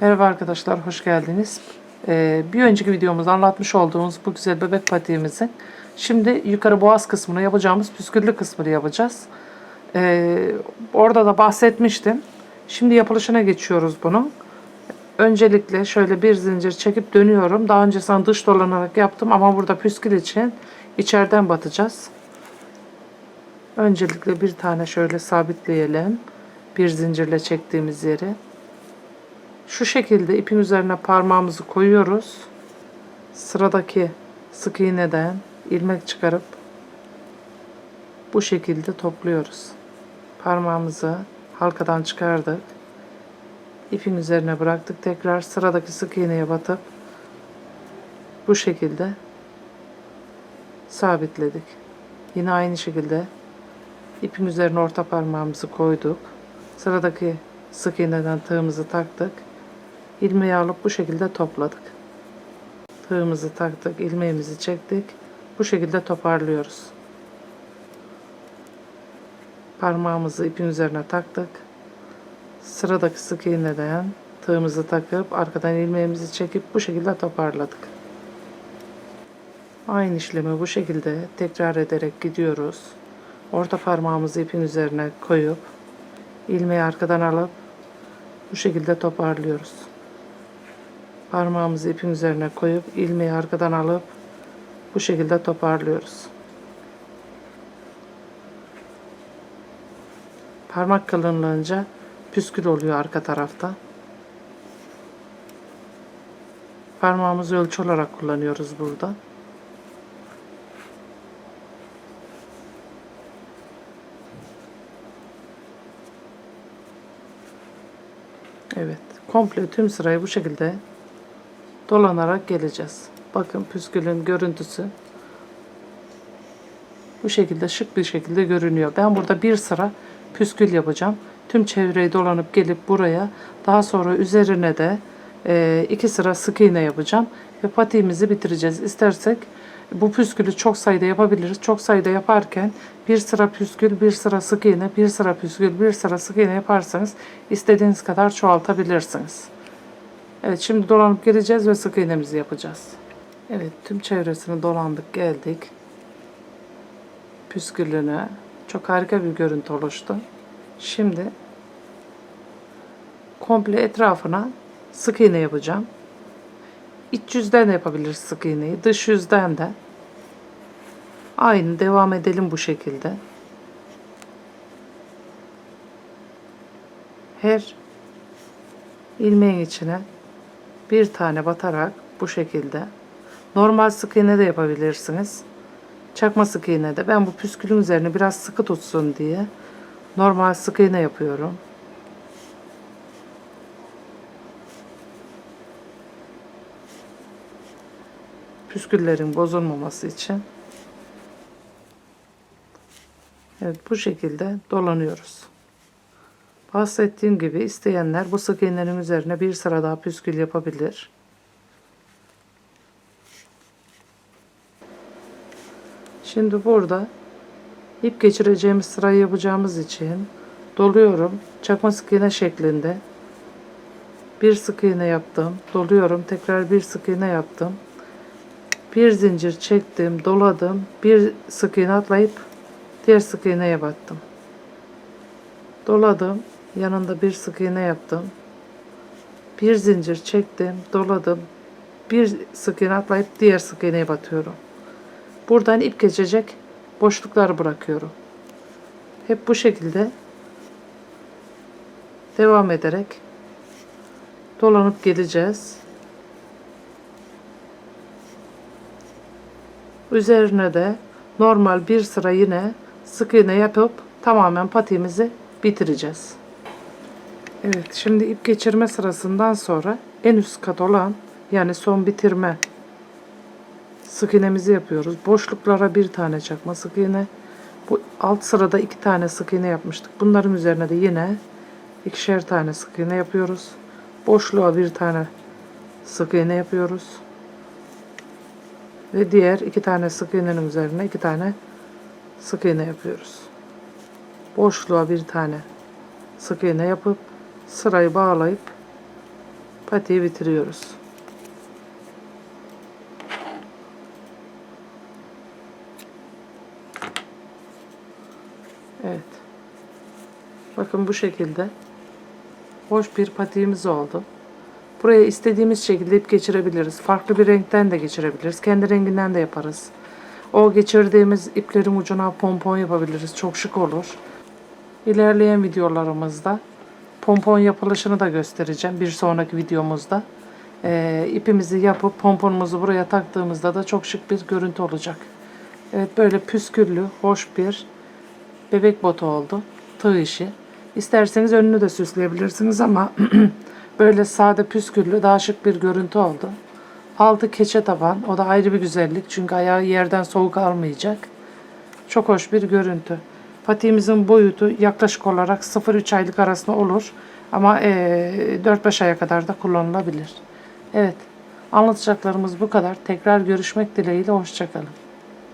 Merhaba arkadaşlar, hoş geldiniz. Ee, bir önceki videomuzda anlatmış olduğumuz bu güzel bebek patiğimizin şimdi yukarı boğaz kısmını yapacağımız püsküllü kısmını yapacağız. Ee, orada da bahsetmiştim. Şimdi yapılışına geçiyoruz bunun. Öncelikle şöyle bir zincir çekip dönüyorum. Daha öncesinde dış dolanarak yaptım ama burada püskül için içeriden batacağız. Öncelikle bir tane şöyle sabitleyelim. Bir zincirle çektiğimiz yeri. Şu şekilde ipin üzerine parmağımızı koyuyoruz. Sıradaki sık iğneden ilmek çıkarıp bu şekilde topluyoruz. Parmağımızı halkadan çıkardık. İpin üzerine bıraktık. Tekrar sıradaki sık iğneye batıp bu şekilde sabitledik. Yine aynı şekilde ipin üzerine orta parmağımızı koyduk. Sıradaki sık iğneden tığımızı taktık. İlmeği alıp bu şekilde topladık. Tığımızı taktık, ilmeğimizi çektik. Bu şekilde toparlıyoruz. Parmağımızı ipin üzerine taktık. Sıradaki sık iğneden tığımızı takıp arkadan ilmeğimizi çekip bu şekilde toparladık. Aynı işlemi bu şekilde tekrar ederek gidiyoruz. Orta parmağımızı ipin üzerine koyup ilmeği arkadan alıp bu şekilde toparlıyoruz. Parmağımızı ipin üzerine koyup ilmeği arkadan alıp bu şekilde toparlıyoruz. Parmak kalınlığınca püskül oluyor arka tarafta. Parmağımızı ölçü olarak kullanıyoruz burada. Evet, komple tüm sırayı bu şekilde dolanarak geleceğiz. Bakın püskülün görüntüsü bu şekilde şık bir şekilde görünüyor. Ben burada bir sıra püskül yapacağım. Tüm çevreyi dolanıp gelip buraya daha sonra üzerine de e, iki sıra sık iğne yapacağım ve patiğimizi bitireceğiz. İstersek bu püskülü çok sayıda yapabiliriz. Çok sayıda yaparken bir sıra püskül, bir sıra sık iğne, bir sıra püskül, bir sıra sık iğne yaparsanız istediğiniz kadar çoğaltabilirsiniz. Evet şimdi dolanıp geleceğiz ve sık iğnemizi yapacağız. Evet tüm çevresini dolandık geldik. Püsküllüğüne çok harika bir görüntü oluştu. Şimdi komple etrafına sık iğne yapacağım. İç yüzden de yapabiliriz sık iğneyi. Dış yüzden de. Aynı devam edelim bu şekilde. Her ilmeğin içine bir tane batarak bu şekilde. Normal sık iğne de yapabilirsiniz. Çakma sık iğne de. Ben bu püskülün üzerine biraz sıkı tutsun diye normal sık iğne yapıyorum. Püsküllerin bozulmaması için. Evet bu şekilde dolanıyoruz. Bahsettiğim gibi isteyenler bu sık iğnenin üzerine bir sıra daha püskül yapabilir. Şimdi burada ip geçireceğimiz sırayı yapacağımız için doluyorum. Çakma sık iğne şeklinde. Bir sık iğne yaptım. Doluyorum. Tekrar bir sık iğne yaptım. Bir zincir çektim, doladım. Bir sık iğne atlayıp diğer sık iğneye battım. Doladım. Yanında bir sık iğne yaptım. Bir zincir çektim, doladım. Bir sık iğne atlayıp diğer sık iğneye batıyorum. Buradan ip geçecek boşluklar bırakıyorum. Hep bu şekilde devam ederek dolanıp geleceğiz. Üzerine de normal bir sıra yine sık iğne yapıp tamamen patiğimizi bitireceğiz. Evet şimdi ip geçirme sırasından sonra en üst kat olan yani son bitirme sık iğnemizi yapıyoruz. Boşluklara bir tane çakma sık iğne. Bu alt sırada iki tane sık iğne yapmıştık. Bunların üzerine de yine ikişer tane sık iğne yapıyoruz. Boşluğa bir tane sık iğne yapıyoruz. Ve diğer iki tane sık iğnenin üzerine iki tane sık iğne yapıyoruz. Boşluğa bir tane sık iğne yapıp sırayı bağlayıp patiği bitiriyoruz. Evet. Bakın bu şekilde hoş bir patiğimiz oldu. Buraya istediğimiz şekilde ip geçirebiliriz. Farklı bir renkten de geçirebiliriz. Kendi renginden de yaparız. O geçirdiğimiz iplerin ucuna pompon yapabiliriz. Çok şık olur. İlerleyen videolarımızda pompon yapılışını da göstereceğim. Bir sonraki videomuzda. Ee, ipimizi yapıp pomponumuzu buraya taktığımızda da çok şık bir görüntü olacak. Evet böyle püsküllü, hoş bir bebek botu oldu. Tığ işi. İsterseniz önünü de süsleyebilirsiniz ama böyle sade püsküllü daha şık bir görüntü oldu. Altı keçe taban. O da ayrı bir güzellik. Çünkü ayağı yerden soğuk almayacak. Çok hoş bir görüntü. Patiğimizin boyutu yaklaşık olarak 0-3 aylık arasında olur. Ama eee 4-5 aya kadar da kullanılabilir. Evet. Anlatacaklarımız bu kadar. Tekrar görüşmek dileğiyle. Hoşçakalın.